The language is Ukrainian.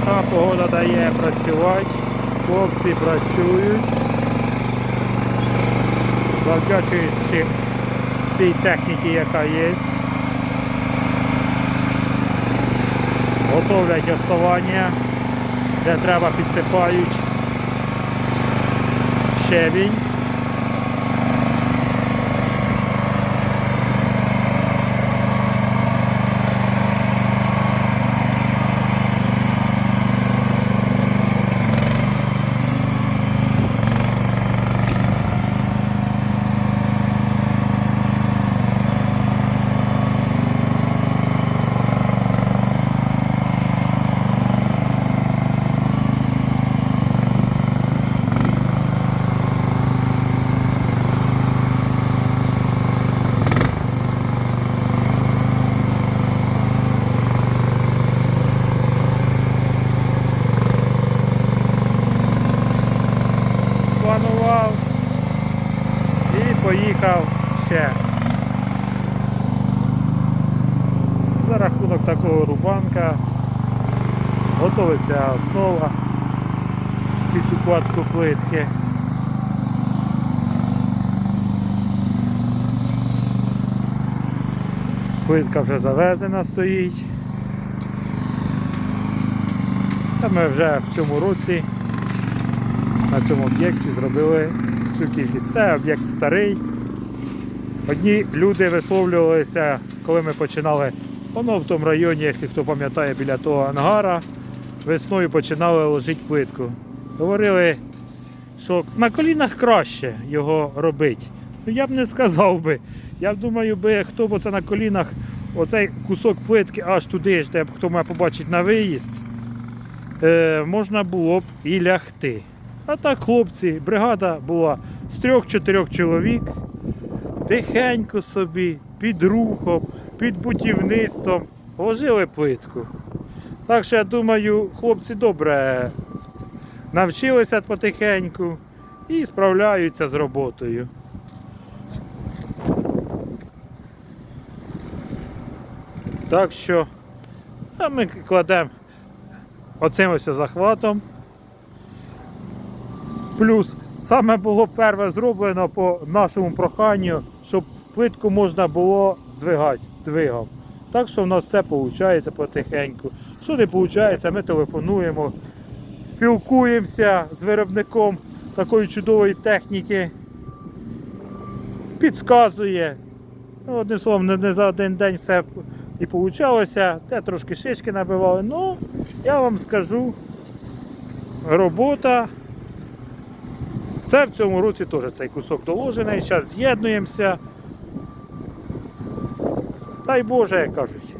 Поки погода дає працювати, хлопці працюють. Завдячуючи цій техніці, яка є. Готовлять оставання, де треба підсипають щебінь. планував і поїхав ще. За рахунок такого рубанка готується основа під укладку плитки. Плитка вже завезена стоїть. Та ми вже в цьому році на цьому об'єкті зробили цю кількість. Це об'єкт старий. Одні люди висловлювалися, коли ми починали, воно в тому районі, якщо хто пам'ятає, біля того ангара, весною починали ложити плитку. Говорили, що на колінах краще його робити. Ну я б не сказав би. Я думаю, би, хто б оце на колінах, оцей кусок плитки аж туди, де хто мене побачить на виїзд, е, можна було б і лягти. А так, хлопці, бригада була з трьох-чотирьох чоловік, тихенько собі, під рухом, під будівництвом, ложили плитку. Так що я думаю, хлопці добре навчилися потихеньку і справляються з роботою. Так що а ми кладемо оцим ось захватом. Плюс саме було перше зроблено по нашому проханню, щоб плитку можна було здвигати здвигом. Так що в нас все виходить потихеньку. Що не виходить, ми телефонуємо, спілкуємося з виробником такої чудової техніки, підказує. Ну, одним словом, не, не за один день все і вийшло, те трошки шишки набивали. Ну, я вам скажу, робота. Це в цьому році теж цей кусок доложений. Зараз з'єднуємося. Дай Боже, як кажуть.